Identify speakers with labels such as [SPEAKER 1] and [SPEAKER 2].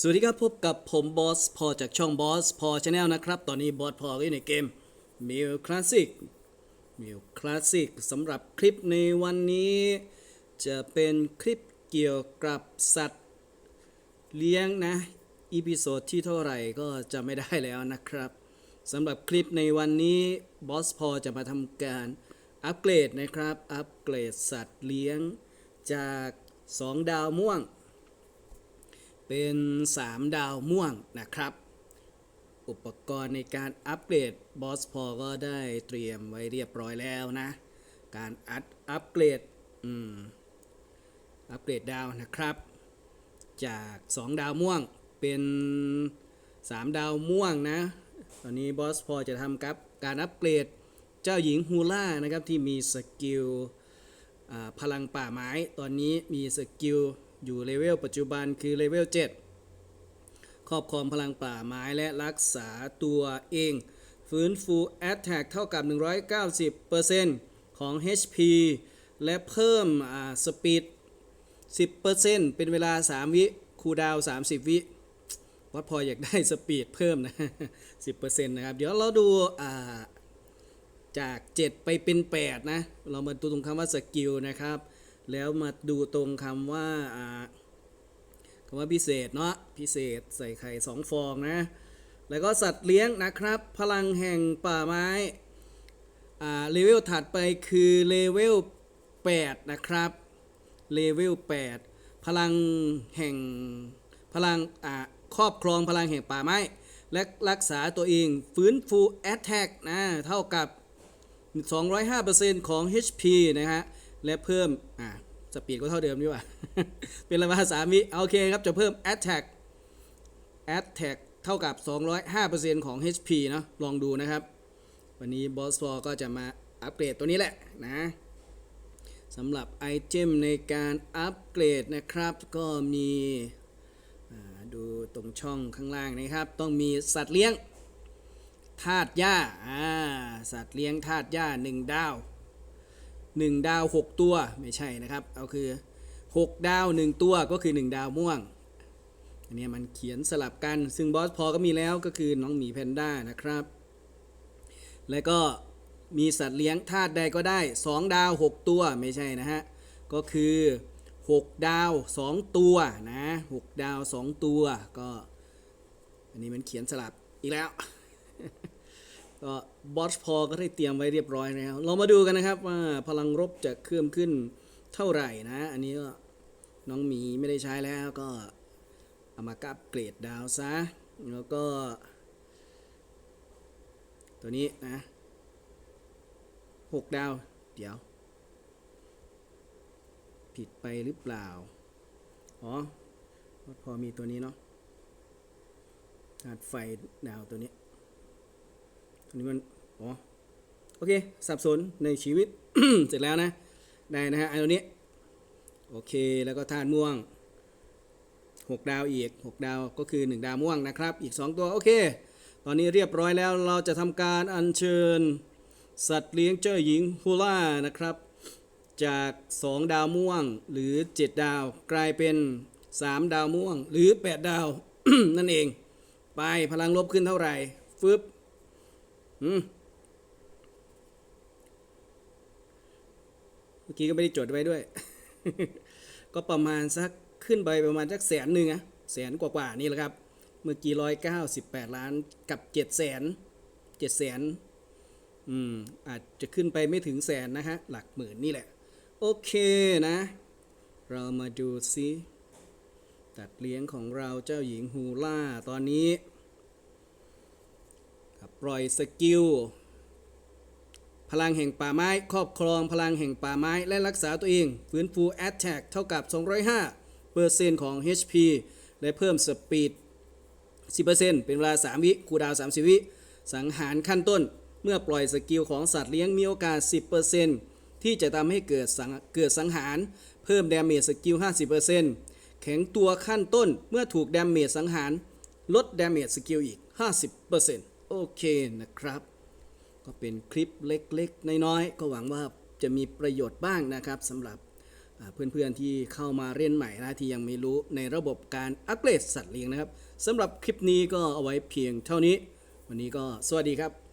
[SPEAKER 1] สวัสดีครับพบกับผมบอสพอจากช่องบอสพอชาแนลนะครับ ตอนนี้บอสพอก็อยู่ในเกมมิวคลาสสิกมิวคลาสสิกสำหรับคลิปในวันนี้ จะเป็นคลิปเกี่ยวกับสัตว์เลี้ยงนะอีพิโซดที่เท่าไหร่ก็จะไม่ได้แล้วนะครับสำหรับคลิปในวันนี้บอสพอจะมาทำการอัปเกรดนะครับ อัปเกรดสัตว์เลี้ยงจาก 2 ดาวม่วง เป็น 3 ดาวม่วงนะครับ อุปกรณ์ในการอัปเกรดบอสพอก็ได้เตรียมไว้เรียบร้อยแล้วนะ การอัดอัปเกรดอืมอัปเกรดดาวนะครับ จาก 2 ดาวม่วงเป็น 3 ดาวม่วงนะ ตอนนี้บอสพอจะทำกับการอัปเกรดเจ้าหญิงฮูล่านะครับที่มีสกิลพลังป่าไม้ตอนนี้มีสกิล อยู่เลเวลปัจจุบันคือเลเวล7 ครอบครองพลังป่าไม้และรักษาตัวเอง ฟื้นฟูแอตแทกเท่ากับ 190%ของ HP และเพิ่มสปีด 10%เป็นเวลา 3 วิคูดาว 30 วิวัดพออยากได้สปีดเพิ่มนะ 10%นะครับ เดี๋ยวเราดูอ่าจาก 7 ไปเป็น 8 นะ เรามาดูตรงคำว่าสกิลนะครับ แล้วมาดูตรงคำว่าอ่าคำว่าพิเศษเนาะพิเศษใส่ไข่2ฟองนะ แล้วก็สัตว์เลี้ยงนะครับ พลังแห่งป่าไม้อ่าเลเวลถัดไปคือเลเวล8นะครับเลเวล8พลังแห่งพลังอ่าครอบครองพลังแห่งป่าไม้ และรักษาตัวเองฟื้นฟูแอตแทกนะเท่ากับ 205%ของ HP นะฮะ และเพิ่มอ่าสปีดก็เท่าเดิมดีกว่า เป็นระมาสามิโอเคครับ จะเพิ่ม Attack Attack เท่ากับ 205%ของ HP เนาะลองดูนะครับ วันนี้บอสฟอร์ก็จะมาอัปเกรดตัวนี้แหละนะสำหรับไอเทมในการอัปเกรดนะครับ ก็มีดูตรงช่องข้างล่างนะครับ ต้องมีสัตว์เลี้ยงธาตุหญ้าอ่าสัตว์เลี้ยงธาตุหญ้าหนึ่งดาว หนึ่งดาวหกตัวไม่ใช่นะครับ เอาคือหกดาวหนึ่งตัวก็คือหนึ่งดาวม่วง อันนี้มันเขียนสลับกัน ซึ่งบอสพอก็มีแล้วก็คือน้องหมีแพนด้านะครับ แล้วก็มีสัตว์เลี้ยงธาตุใดก็ได้สองดาวหกตัวไม่ใช่นะฮะ ก็คือหกดาวสองตัวนะหกดาวสองตัวก็ อันนี้มันเขียนสลับอีกแล้ว ก็บอสพอก็ได้เตรียมไว้เรียบร้อยแล้ว เรามาดูกันนะครับว่าพลังรบจะเพิ่มขึ้นเท่าไหร่นะ อันนี้ก็น้องหมีไม่ได้ใช้แล้วก็เอามากับเกรดดาวซะ แล้วก็ ตัวนี้นะหกดาว เดี๋ยว ผิดไปหรือเปล่า อ๋อบอสพอมีตัวนี้เนาะธาตุไฟดาวตัวนี้ นนี้มันอ๋อโอเค สับสนในชีวิต เสร็จแล้วนะ ได้นะฮะอันนี้ โอเค แล้วก็ธาตุม่วง 6 ดาวอีก 6 ดาวก็คือ 1 ดาวม่วงนะครับ อีก 2 ตัว โอเค ตอนนี้เรียบร้อยแล้ว เราจะทำการอัญเชิญ สัตว์เลี้ยงเจ้าหญิงฮูล่านะครับ จาก 2 ดาวม่วงหรือ 7 ดาว กลายเป็น 3 ดาวม่วง หรือ 8 ดาว นั่นเอง ไป พลังลบขึ้นเท่าไหร่ฟึบ อืมเมื่อกี้ก็ไม่ได้จดไว้ด้วย ก็ประมาณสักขึ้นไปประมาณสักแสนหนึ่งอะแสนกว่าๆนี่แหละครับ เมื่อกี้ร้อยเก้าสิบแปดล้านกับเจ็ดแสนเจ็ดแสนอืมอาจจะขึ้นไปไม่ถึงแสนนะฮะ หลักหมื่นนี่แหละ โอเคนะ เรามาดูซิตัดเลี้ยงของเราเจ้าหญิงฮูล่าตอนนี้ ปล่อยสกิล พลังแห่งป่าไม้ ครอบครองพลังแห่งป่าไม้ และรักษาตัวเอง ฟื้นฟูแอตแทกเท่ากับ 205เปอร์เซ็นต์ของ HP และเพิ่มสปีด 10%เป็นเวลา 3 วิคูดาว 30 วิ สังหารขั้นต้น เมื่อปล่อยสกิลของสัตว์เลี้ยงมีโอกาส 10%ที่จะทำให้เกิดสังเกิดสังหาร เพิ่มดาเมจสกิล 50%แข็งตัวขั้นต้นเมื่อถูกดาเมจสังหาร ลดดาเมจสกิลอีก 50% โอเคนะครับ ก็เป็นคลิปเล็กๆ น้อยๆ ก็หวังว่าจะมีประโยชน์บ้างนะครับสำหรับเพื่อนๆที่เข้ามาเรียนใหม่นะที่ยังไม่รู้ในระบบการอัปเกรดสัตว์เลี้ยงนะครับสำหรับคลิปนี้ก็เอาไว้เพียงเท่านี้ วันนี้ก็สวัสดีครับ